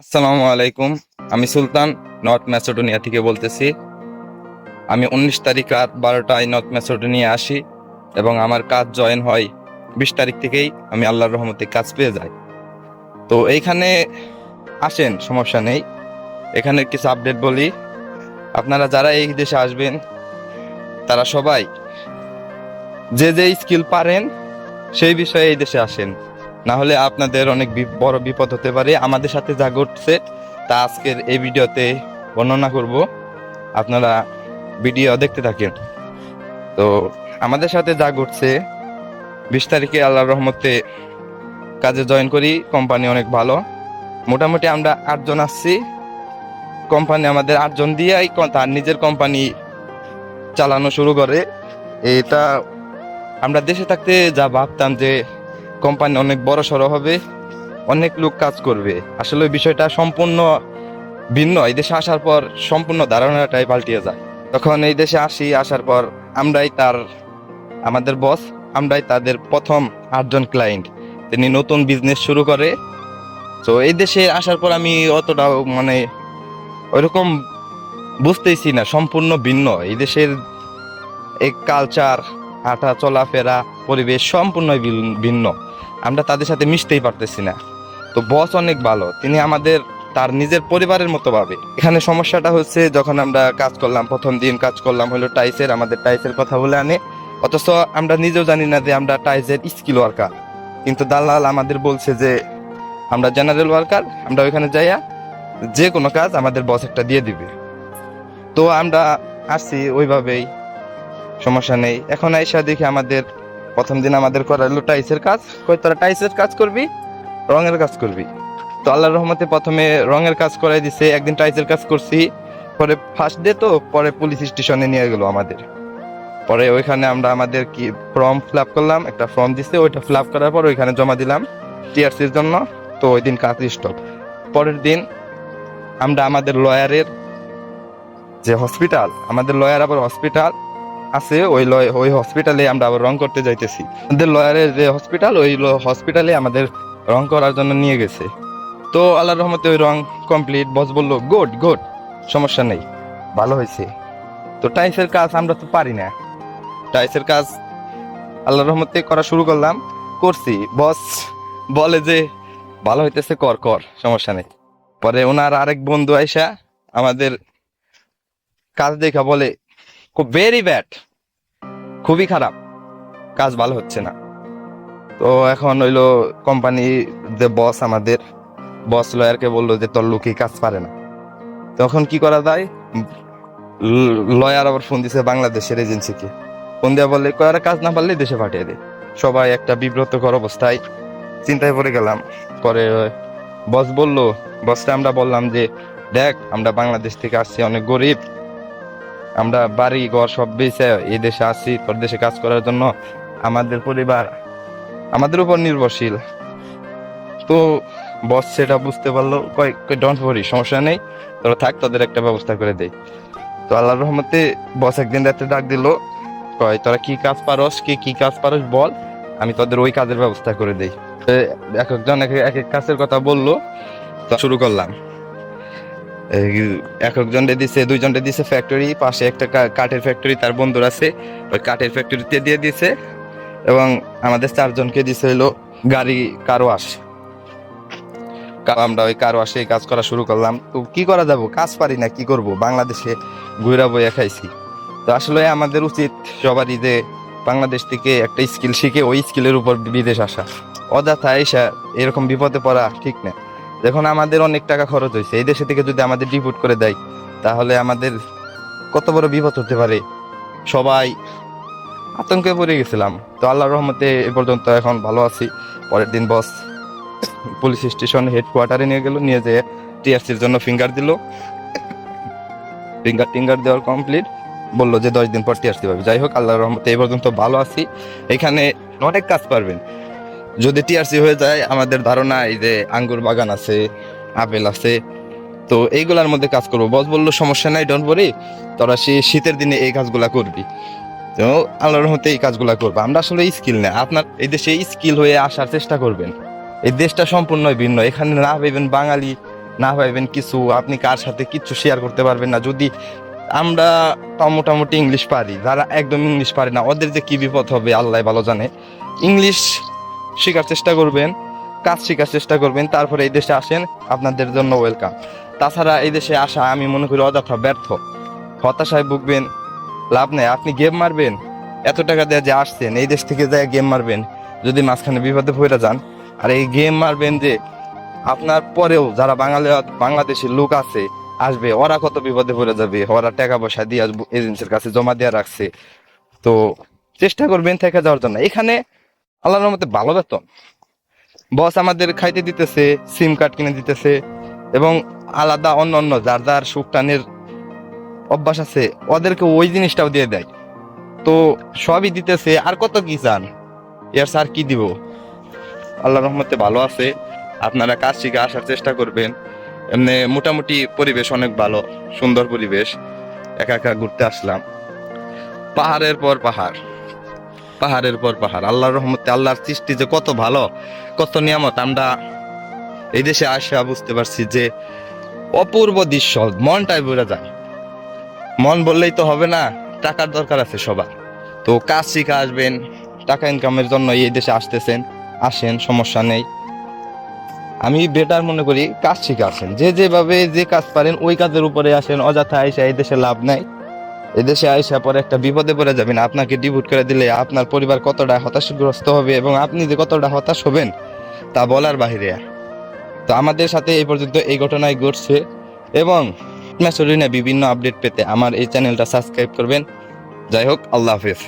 আসসালামু আলাইকুম। আমি সুলতান নর্থ ম্যাসেডোনিয়া থেকে বলতেছি। আমি উনিশ তারিখ রাত বারোটায় নর্থ ম্যাসেডোনিয়া আসি এবং আমার কাজ জয়েন হয় বিশ তারিখ থেকেই আমি আল্লাহর রহমতে কাজ পেয়ে যাই। তো এইখানে আসেন, সমস্যা নেই। এখানে কিছু আপডেট বলি। আপনারা যারা এই দেশে আসবেন, তারা সবাই যে যে স্কিল পারেন, সেই বিষয়ে এই দেশে আসেন। না হলে আপনাদের অনেক বড় বিপদ হতে পারে। আমাদের সাথে যা ঘটছে, তা আজকের এই ভিডিওতে বর্ণনা করব। আপনারা ভিডিও দেখতে থাকেন। তো আমাদের সাথে যা ঘটছে, বিশ তারিখে আল্লাহর রহমতে কাজে জয়েন করি। কোম্পানি অনেক ভালো। মোটামুটি আমরা আটজন আসছি কোম্পানি আমাদের আটজন দিয়েই তার নিজের কোম্পানি চালানো শুরু করে। এটা আমরা দেশে থাকতে যা ভাবতাম যে কোম্পানি অনেক বড় সড়ো হবে, অনেক লোক কাজ করবে। আসলে বিষয়টা সম্পূর্ণ ভিন্ন। এই দেশে আসার পর সম্পূর্ণ ধারণাটাই পাল্টিয়ে যায়। তখন এই দেশে আসি, আসার পর আমরাই তার, আমাদের বস আমরাই তাদের প্রথম আটজন ক্লায়েন্ট তিনি নতুন বিজনেস শুরু করে। তো এই দেশে আসার পর আমি অতটাও মানে ওইরকম বুঝতেইছি না, সম্পূর্ণ ভিন্ন। এই দেশের এই কালচার হাঁটা চলাফেরা, পরিবেশ সম্পূর্ণ ভিন- ভিন্ন। আমরা তাদের সাথে মিশতেই পারতেছি না। তো বস অনেক ভালো, তিনি আমাদের, তার নিজের পরিবারের মতো ভাবে। এখানে সমস্যাটা হচ্ছে, যখন আমরা কাজ করলাম, প্রথম দিন কাজ করলাম হলো টাইসের, আমাদের টাইসের কথা বলে আনে। অথচ আমরা নিজেও জানি না যে আমরা টাইসের স্কিল ওয়ার্কার কিন্তু দালাল আমাদের বলছে যে, আমরা জেনারেল ওয়ার্কার আমরা ওইখানে যাইয়া যে কোনো কাজ আমাদের বস একটা দিয়ে দিবে। তো আমরা আসছি ওইভাবেই, সমস্যা নেই। এখন আইসা দেখি আমাদের প্রথম দিন আমাদের করাইলো টাইসের কাজ। কই, তোরা টাইসের কাজ করবি? রঙের কাজ করবি। তো আল্লাহর রহমতে প্রথমে রঙের কাজ করাই দিছে, একদিন টাইসের কাজ করছি। পরে ফার্স্ট ডে তো, পরে পুলিশ স্টেশনে নিয়ে গেল আমাদের। পরে ওইখানে আমরা আমাদের কি ফর্ম ফিল করলাম, একটা ফর্ম দিছে, ওইটা ফিল করার পর ওইখানে জমা দিলাম টিআরসির জন্য। তো ওই দিন কাজ স্টপ পরের দিন আমরা আমাদের লয়ারের যে হসপিটাল আমাদের লয়ার আবার হসপিটাল আছে, ওই লয়, ওই হসপিটালে আমরা আবার রং করতে যাইতেছি। আমাদের লয়ারের যে হসপিটাল ওই হসপিটালে আমাদের রং করার জন্য নিয়ে গেছে। তো আল্লাহর রহমতে ওই রং কমপ্লিট বস বলল গুড গুড সমস্যা নেই, ভালো হয়েছে। তো টাইসের কাজ আমরা তো পারি না। টাইসের কাজ আল্লাহর রহমতে করা শুরু করলাম, করছি। বস বলে যে, ভালো হইতেছে, কর কর, সমস্যা নেই। পরে ওনার আরেক বন্ধু আইসা আমাদের কাজ দেখা বলে খুব ভেরি ব্যাড খুবই খারাপ। কাজ ভালো হচ্ছে না। তো এখন হইল কোম্পানি যে বস আমাদের বস লয়ারকে বলল যে, তোর লোকই কাজ পারে না। তখন কি করা যায়? লয়ার আবার ফোন দিছে বাংলাদেশের এজেন্সিকে ফোন দেওয়া বললে কয়ারা কাজ না পারলে দেশে পাঠিয়ে দে। সবাই একটা বিব্রতকর অবস্থায় চিন্তায় পড়ে গেলাম। পরে বস বলল বসটা আমরা বললাম যে, দেখ, আমরা বাংলাদেশ থেকে আসছি, অনেক গরিব। আমরা বাড়ি, ঘর সব বেঁচে এই দেশে আসছি তোর দেশে কাজ করার জন্য আমাদের পরিবার আমাদের উপর নির্ভরশীল। তো বস সেটা বুঝতে পারল, কয় ডোন্ট ওয়ারি সমস্যা নেই, তোরা থাক, তোদের একটা ব্যবস্থা করে দেই। তো আল্লাহর রহমতে বস একদিন রাতে ডাক দিল, কয়, তোরা কি কাজ পারস, কি কি কাজ পারস বল, আমি তোদের ওই কাজের ব্যবস্থা করে দেই। এক একজন এক এক কাজের কথা বলল, তো শুরু করলাম। এক একজনকে দিছে দুইজনকে দিছে ফ্যাক্টরি পাশে একটা কাঠের ফ্যাক্টরি তার বন্ধুর আছে। ওই কাঠের ফ্যাক্টরিতে দিয়ে দিছে এবং আমাদের চারজনকে দিছে হলো গাড়ি কারওয়াশ কা- আমরা ওই কারওয়াশে কাজ করা শুরু করলাম। তো কি করা যাব? কাজ পারি না, কি করব? বাংলাদেশে ঘুরা বইয়া খাইছি। তো আসলে আমাদের উচিত সবারই যে বাংলাদেশ থেকে একটা স্কিল শিখে ওই স্কিলের উপর বিদেশ আসা। অযথা এসা এরকম বিপদে পড়া ঠিক না। দেখুন, আমাদের অনেক টাকা খরচ হয়েছে। এই দেশে থেকে যদি আমাদের ডিপুট করে দেয়, তাহলে আমাদের কত বড় বিপদ হতে পারে? সবাই আতঙ্কে পড়ে গেছিলাম। তো আল্লাহর রহমতে এ পর্যন্ত এখন ভালো আছি। পরের দিন বস পুলিশ স্টেশন হেডকোয়ার্টারে নিয়ে গেল, নিয়ে যেয়ে টিআরসির জন্য ফিঙ্গার দিল। ফিঙ্গার টিঙ্গার দেওয়ার কমপ্লিট বলল যে দশ দিন পর টিআরসি পাবে। যাই হোক, আল্লাহর রহমতে এই পর্যন্ত ভালো আছি। এখানে অনেক কাজ পারবেন। যদি টিআরসি হয়ে যায়, আমাদের ধারণা এই যে আঙ্গুর বাগান আছে, আপেল আছে, তো এইগুলার মধ্যে কাজ করব। বস বলল, সমস্যা নাই ডোন্ট বরি তোরা সে শীতের দিনে এই কাজগুলা করবি। তো আল্লাহর রহমতে এই কাজগুলা করব। আমরা আসলে স্কিল না আপনার এই দেশে স্কিল হয়ে আসার চেষ্টা করবেন। এই দেশটা সম্পূর্ণ ভিন্ন। এখানে না ভেবেন বাঙালি, না পাইবেন কিছু। আপনি কার সাথে কিচ্ছু শেয়ার করতে পারবেন না। যদি আমরা মোটামুটি ইংলিশ পারি, যারা একদম ইংলিশ পারে না, ওদের যে কি বিপদ হবে, আল্লাহ ভালো জানে। ইংলিশ শেখার চেষ্টা করবেন, কাজ শেখার চেষ্টা করবেন, তারপরে এই দেশে আসেন, আপনাদের জন্য ওয়েলকাম তাছাড়া এই দেশে আসা, আমি মনে করি অযথা ব্যর্থ। হতাশায় ভুগবেন, লাভ নেই। আপনি গেম মারবেন, এত টাকা দিয়ে যে আসছেন, এই দেশ থেকে যায় গেম মারবেন, যদি মাঝখানে বিপদে পড়ে যান। আর এই গেম মারবেন যে, আপনার পরেও যারা বাঙালি, বাংলাদেশের লোক আছে, আসবে, ওরা কত বিপদে পড়ে যাবে, ওরা টাকা পয়সা দিয়ে এজেন্সির কাছে জমা দিয়ে রাখছে। তো, চেষ্টা করবেন থেকে যাওয়ার জন্য। এখানে আল্লাহর মতে ভালো বেতন। বস আমাদের খাইতে দিতেছে সিম কার্ড কিনে দিতেছে এবং আলাদা অন্য অন্য যার যার সুখ টানের অভ্যাস আছে, ওদেরকে ওই জিনিসটাও দিয়ে দেয়। তো সবই দিতেছে, আর কত কি চান? এর স্যার কি দিব? আল্লাহ রহমতে ভালো আছে, আপনারা কাজ শিখে আসার চেষ্টা করবেন। এমনি মোটামুটি পরিবেশ অনেক ভালো, সুন্দর পরিবেশ, একা একা ঘুরতে আসলাম। পাহাড়ের পর পাহাড়। পাহাড়ের পর পাহাড়। আল্লাহর রহমতে আল্লাহর সৃষ্টি যে কত ভালো, কত নিয়ামত, আমরা এই দেশে আসা বুঝতে পারছি যে অপূর্ব দৃশ্য, মনটাই বেড়ে যায়। মন বললেই তো হবে না, টাকার দরকার আছে সবার। তো কাজ শিখে আসবেন, টাকা ইনকামের জন্য এই দেশে আসতেছেন, আসেন, সমস্যা নেই। আমি বেটার মনে করি কাজ শিখে আসেন। যে যেভাবে যে কাজ পারেন, ওই কাজের উপরে আসেন, অযথা আইসা এই দেশে লাভ নাই। এই দেশে আইসা পরে একটা বিপদে পড়ে যাবেন, আপনাকে ডিভোট করে দিলে আপনার পরিবার কতটা হতাশগ্রস্ত হবে এবং আপনি যে কতটা হতাশ হবেন তা বলার বাহিরে। তো আমাদের সাথে এই পর্যন্ত এই ঘটনায় ঘটছে এবং মেসরিনে বিভিন্ন আপডেট পেতে আমার এই চ্যানেলটা সাবস্ক্রাইব করবেন। যাই হোক, আল্লাহ হাফিজ।